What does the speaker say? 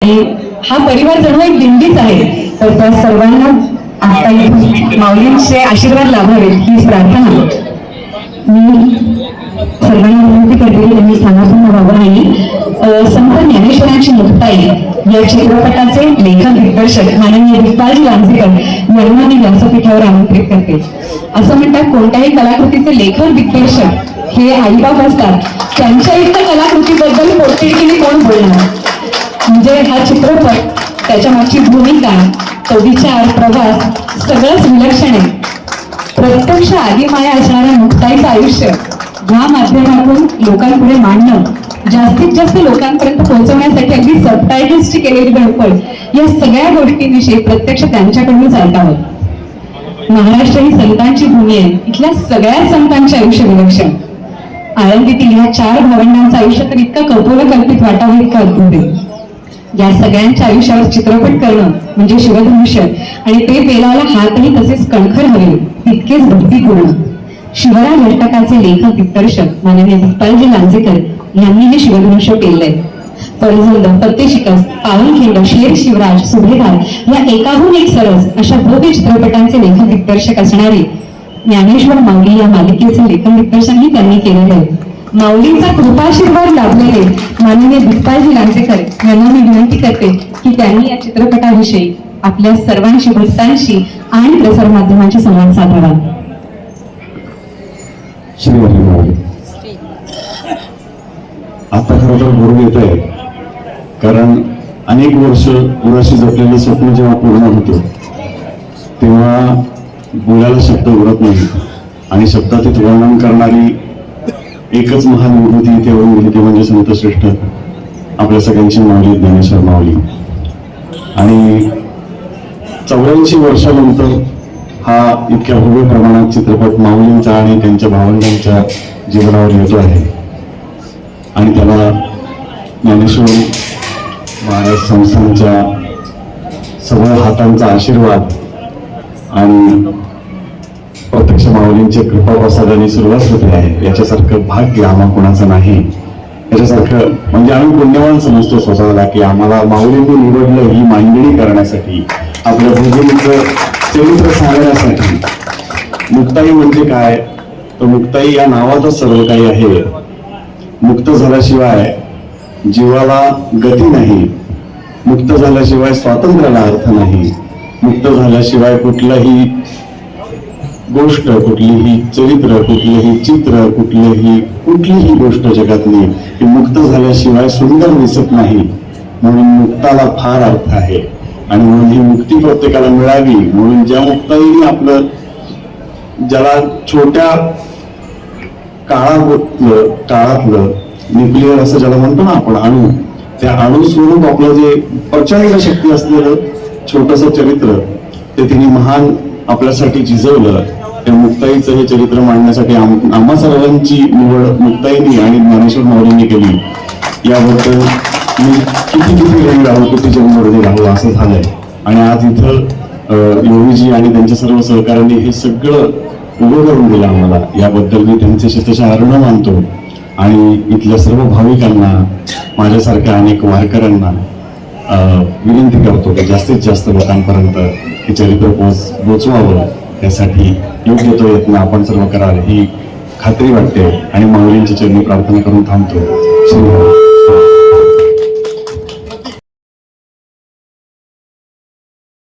हा परिवार जणू एक दिंडीच आहे. तर त्या सर्वांना आता इथून माऊलींचे आशीर्वाद लाभावे हीच प्रार्थना. मी सर्वांना विनंती करते त्यांनी स्थानापन्न व्हावं आणि संत ज्ञानेश्वरांची मुक्ताई या चित्रपटाचे लेखक दिग्दर्शक माननीय दिग्पाल लांजेकर यांना मी व्यासपीठावर आमंत्रित करते. असं म्हणतात कोणत्याही कलाकृतीचे लेखक दिग्दर्शक हे आईबाप असतात. त्यांच्या इतक्या कलाकृतीबद्दल पोटतिडकीने कोण बोलणार? म्हणजे हा चित्रपट त्याच्या मागची भूमिका तो विचार प्रवास सगळंच विलक्षण आहे. प्रत्यक्ष आदिमाया असणाऱ्या मुक्ताईचं आयुष्य या माध्यमातून लोकांपुढे मांडणं जास्तीत जास्त लोकांपर्यंत पोहोचवण्यासाठी अगदी सबटायटल्सची केलेली धडपड या सगळ्या गोष्टींविषयी प्रत्यक्ष त्यांच्याकडून चालत आहोत महाराष्ट्र ही संतांची भूमी आहे. इथल्या सगळ्या संतांचे आयुष्य विलक्षण. आळंदीतील ह्या चार भावंडांचं आयुष्य तर इतकं कल्पित वाटावं इतकं अद्भुत आहे. या सगळ्यांच्या आयुष्यावर चित्रपट करणं म्हणजे शिवधनुष्य. आणि ते पेलाला हातही तसेच कणखर हवे तितकेच भक्तीपूर्ण शिवराज अष्टकाचे लेखक दिग्दर्शक माननीय दिग्पालजी लांजेकर यांनी हे शिवधनुष्य पेललंय. परझंद फत्तेशिकस पावनखिंड शेर शिवराज सुभेदार या एकाहून एक सरस अशा भव्य चित्रपटांचे लेखक दिग्दर्शक असणारे ज्ञानेश्वर माऊली या मालिकेचे लेखन दिग्दर्शनही त्यांनी केलेले आहे. माऊलींचा कृपाशीर्वाद लाभलेले माननीय दिग्पालजी लांजेकर यांना मी विनंती करते की त्यांनी या चित्रपटाविषयी आपल्या सर्वांशी भक्तांशी आणि प्रसार माध्यमांशी संवाद साधावा. आता खरं तर गुरु येत आहे कारण अनेक वर्ष गुराशी जपलेलं स्वप्न जेव्हा पूर्ण होतं तेव्हा बोलायला शब्द उरत नाही. आणि शब्दातीत वर्णन करणारी एकच महान विभूती तेवढी होऊन म्हणजे संतश्रेष्ठ आपल्या सगळ्यांची मावली ज्ञानेश्वर माऊली. आणि चौऱ्याऐंशी वर्षानंतर हा इतक्या भव्य प्रमाणात चित्रपट माऊलींचा आणि त्यांच्या भावंडांच्या जीवनावर येतो आहे. आणि त्याला ज्ञानेश्वर महाराज संस्थांच्या सगळ्या हातांचा आशीर्वाद आणि प्रत्यक्ष माऊलींचे कृपाप्रसादाने सुरुवात होते आहे. याच्यासारखं भाग्य आम्हा कोणाचं नाही. याच्यासारखं म्हणजे आम्ही पुण्यवान समजतो स्वतःला की आम्हाला माऊलींनी निवडलं ही मांडणी करण्यासाठी आपल्या भूमीचं चरित्र सांगण्यासाठी. मुक्ताई म्हणजे काय? तर मुक्ताई या नावातच सर्व काही आहे. मुक्त झाल्याशिवाय जीवाला गती नाही. मुक्त झाल्याशिवाय स्वातंत्र्याला अर्थ नाही. मुक्त झाल्याशिवाय कुठलंही गोष्ट कुठलीही चरित्र कुठलेही चित्र कुठलेही कुठलीही गोष्ट जगातली ही मुक्त झाल्याशिवाय सुंदर दिसत नाही. म्हणून मुक्ताला फार अर्थ आहे. आणि म्हणून ही मुक्ती प्रत्येकाला मिळावी. म्हणून ज्या मुक्ताईने आपलं ज्याला छोट्या काळातलं काळातलं न्यूक्लिअर असं ज्याला म्हणतो ना आपण अणू त्या अणू स्वरूप आपलं जे प्रचंड शक्ती असलेलं छोटस चरित्र ते तिने महान आपल्यासाठी झिजवलं त्या मुक्ताईचं हे चरित्र मांडण्यासाठी आम्हा सर्वांची निवड मुक्ताईनी आणि ज्ञानेश्वर माऊलींनी केली. याबद्दल मी किती किती वेळ राहू किती जन्मऋणी राहू असं झालंय. आणि आज इथं योगीजी आणि त्यांच्या सर्व सहकाऱ्यांनी हे सगळं उभं करून दिलं आम्हाला. याबद्दल मी त्यांचे शतशः ऋण मानतो. आणि इथल्या सर्व भाविकांना माझ्यासारख्या अनेक वारकऱ्यांना विनंती करतो की जास्तीत जास्त लोकांपर्यंत हे चरित्र पोच पोचवावं यासाठी योग्य तो यत्न आपण सर्व कराल ही खात्री वाटते. आणि माऊलींची चरणी प्रार्थना करून थांबतो. श्री